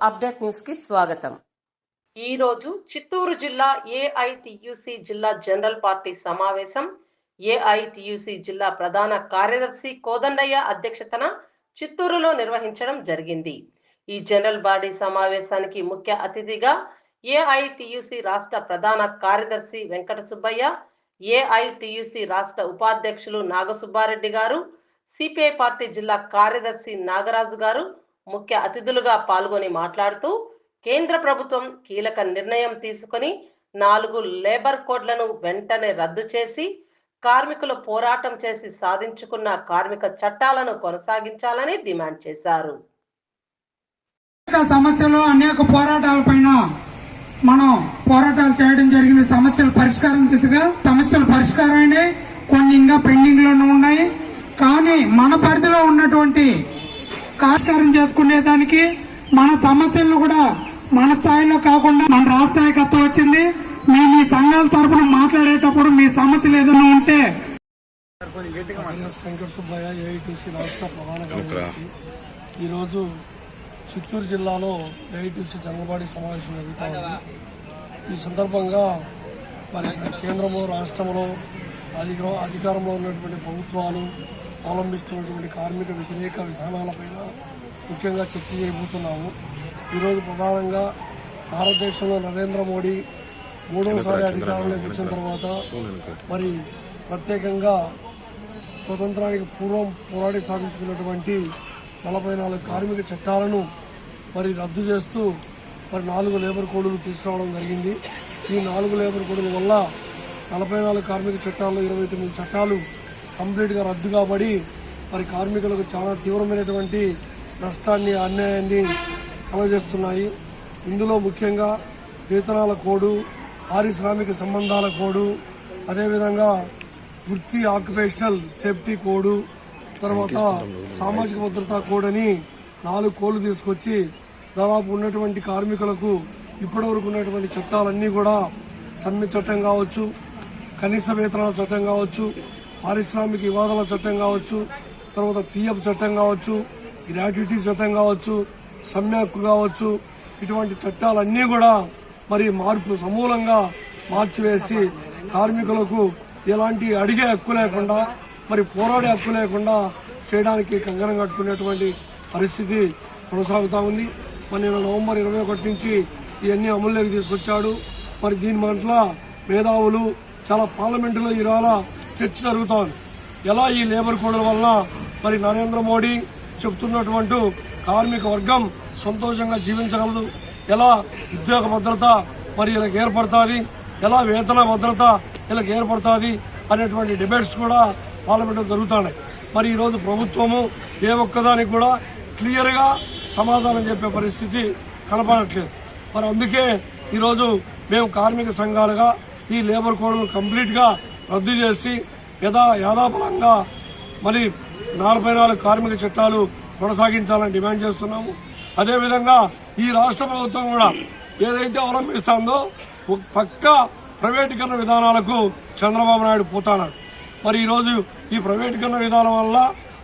Update న్యూస్కి స్వాగతం. ఈ రోజు చిత్తూరు జిల్లా ఏఐటియుసి జిల్లా జనరల్ పార్టీ సమావేశం. ఏఐటియుసి జిల్లా ప్రధాన కార్యదర్శి కోదండయ్య అధ్యక్షతన చిత్తూరులో నిర్వహించడం జరిగింది. ఈ జనరల్ బాడీ సమావేశానికి ముఖ్య అతిథిగా ఏఐటియుసి రాష్ట్ర ప్రధాన కార్యదర్శి వెంకట సుబ్బయ్య ఏఐటియుసి రాష్ట్ర ఉపాధ్యక్షులు నాగసుబ్బారెడ్డి గారు సిపిఐ పార్టీ జిల్లా కార్యదర్శి నాగరాజు గారు ముఖ్య అతిథులుగా పాల్గొని మాట్లాడుతూ కేంద్ర ప్రభుత్వం కీలక నిర్ణయం తీసుకొని నాలుగు లేబర్ కోడ్లను వెంటనే రద్దు చేసి కార్మికులు పోరాటం చేసి సాధించుకున్న కార్మిక చట్టాలను కొనసాగించాలని డిమాండ్ చేశారు. సమస్యలు అనేక పోరాటాల పైన మనం పోరాటాలు చేయడం జరిగింది. సమస్యలు పరిష్కారం దిశగా సమస్యలు పరిష్కారమైనాయి కొన్ని ఇంకా పెండింగ్లోనే ఉన్నాయి. కానీ మన పరిధిలో ఉన్నటువంటి పరిష్కారం చేసుకునే దానికి మన సమస్యలను కూడా మన స్థాయిలో కాకుండా మన రాష్ట్ర నాయకత్వం వచ్చింది. మేము ఈ సంఘాల తరపున మాట్లాడేటప్పుడు మీ సమస్యలు ఏదైనా ఉంటే వెంకట సుబ్బయ్య ఏఐటీసీ రాష్ట్ర ప్రధాన కార్యదర్శి ఈరోజు చిత్తూరు జిల్లాలో ఏఐటీసీ జనరబాడి సమావేశం జరుగుతూ ఉంది ఈ సందర్భంగా మరి కేంద్రంలో రాష్ట్రంలో అధిక అధికారంలో ఉన్నటువంటి ప్రభుత్వాలు అవలంబిస్తున్నటువంటి కార్మిక వ్యతిరేక విధానాలపైన ముఖ్యంగా చర్చ చేయబోతున్నాము. ఈరోజు ప్రధానంగా భారతదేశంలో నరేంద్ర మోడీ మూడవసారి అధికారంలోకి వచ్చిన తర్వాత మరి ప్రత్యేకంగా స్వతంత్రానికి పూర్వం పోరాడి సాధించుకున్నటువంటి నలభై నాలుగు కార్మిక చట్టాలను మరి రద్దు చేస్తూ మరి నాలుగు లేబర్ కోడ్లు తీసుకురావడం జరిగింది. ఈ నాలుగు లేబర్ కోడ్ల వల్ల నలభై నాలుగు కార్మిక చట్టాల్లో ఇరవై తొమ్మిది చట్టాలు కంప్లీట్గా రద్దు కాబడి మరి కార్మికులకు చాలా తీవ్రమైనటువంటి నష్టాన్ని అన్యాయాన్ని కలగజేస్తున్నాయి. ఇందులో ముఖ్యంగా వేతనాల కోడు పారిశ్రామిక సంబంధాల కోడు అదేవిధంగా వృత్తి ఆక్యుపేషనల్ సేఫ్టీ కోడ్ తర్వాత సామాజిక భద్రతా కోడ్ అని నాలుగు కోళ్ళు తీసుకొచ్చి దాదాపు ఉన్నటువంటి కార్మికులకు ఇప్పటివరకు ఉన్నటువంటి చట్టాలన్నీ కూడా సమ్మె చట్టం కావచ్చు కనీస వేతనాల చట్టం కావచ్చు పారిశ్రామిక వివాదాల చట్టం కావచ్చు తర్వాత పిఎఫ్ చట్టం కావచ్చు గ్రాట్యుటీ చట్టం కావచ్చు సమ్మె హక్కు కావచ్చు ఇటువంటి చట్టాలన్నీ కూడా మరి మార్పు సమూలంగా మార్చివేసి కార్మికులకు ఎలాంటి అడిగే హక్కు లేకుండా మరి పోరాడే హక్కు లేకుండా చేయడానికి కంగనం కట్టుకునేటువంటి పరిస్థితి కొనసాగుతూ ఉంది. మరి నిన్న నవంబర్ ఇరవై ఒకటి నుంచి ఇవన్నీ అమల్లోకి తీసుకొచ్చాడు. మరి దీని పట్ల మేధావులు చాలా పార్లమెంటులో ఇవాళ చర్చ జరుగుతోంది. ఎలా ఈ లేబర్ కోడ్ల వల్ల మరి నరేంద్ర మోడీ చెబుతున్నటువంటి కార్మిక వర్గం సంతోషంగా జీవించగలదు? ఎలా ఉద్యోగ భద్రత మరి ఇలా ఏర్పడుతుంది? ఎలా వేతన భద్రత ఇలా ఏర్పడుతుంది? అనేటువంటి డిబేట్స్ కూడా పార్లమెంట్లో జరుగుతున్నాయి. మరి ఈరోజు ప్రభుత్వము ఏ ఒక్కదానికి కూడా క్లియర్గా సమాధానం చెప్పే పరిస్థితి కనపడట్లేదు. మరి అందుకే ఈరోజు మేము కార్మిక సంఘాలుగా ఈ లేబర్ కోడ్ను కంప్లీట్గా రద్దు చేసి యథా యాదాపరంగా మరి నలభై నాలుగు కార్మిక చట్టాలు కొనసాగించాలని డిమాండ్ చేస్తున్నాము. అదేవిధంగా ఈ రాష్ట్ర ప్రభుత్వం కూడా ఏదైతే అవలంబిస్తుందో పక్క ప్రైవేటీకరణ విధానాలకు చంద్రబాబు నాయుడు పోతాడు మరి ఈరోజు ఈ ప్రైవేటీకరణ విధానం వల్ల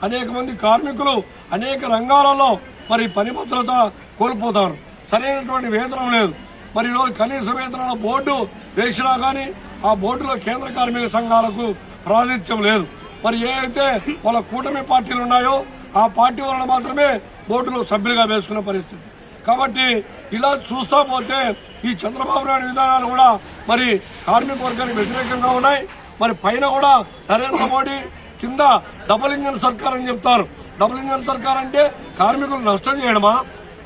అనేక మంది కార్మికులు అనేక రంగాలలో మరి పని భద్రత కోల్పోతారు. సరైనటువంటి వేతనం లేదు. మరి ఈరోజు కనీస వేతనాల బోర్డు వేసినా కానీ ఆ బోర్డులో కేంద్ర కార్మిక సంఘాలకు ప్రాతినిధ్యం లేదు. మరి ఏ అయితే వాళ్ళ కూటమి పార్టీలు ఉన్నాయో ఆ పార్టీ వలన మాత్రమే బోర్డులో సభ్యులుగా వేసుకున్న పరిస్థితి. కాబట్టి ఇలా చూస్తా పోతే ఈ చంద్రబాబు నాయుడు విధానాలు కూడా మరి కార్మిక వర్గానికి వ్యతిరేకంగా ఉన్నాయి. మరి పైన కూడా నరేంద్ర మోడీ కింద డబుల్ ఇంజన్ సర్కార్ అని చెప్తారు. డబుల్ ఇంజన్ సర్కార్ అంటే కార్మికులు నష్టం చేయడమా?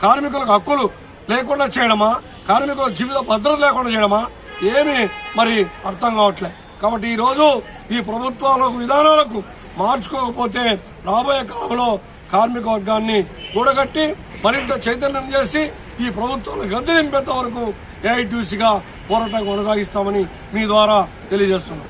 కార్మికులకు హక్కులు లేకుండా చేయడమా? కార్మికుల జీవిత భద్రత లేకుండా చేయడమా? ఏమి మరి అర్థం కావట్లే. కాబట్టి ఈరోజు ఈ ప్రభుత్వాలకు విధానాలకు మార్చుకోకపోతే రాబోయే కాలంలో కార్మిక వర్గాన్ని కూడగట్టి మరింత చైతన్యం చేసి ఈ ప్రభుత్వాలు గద్దె నింపేంత వరకు ఏఐటీసీగా పోరాటం కొనసాగిస్తామని మీ ద్వారా తెలియజేస్తున్నాం.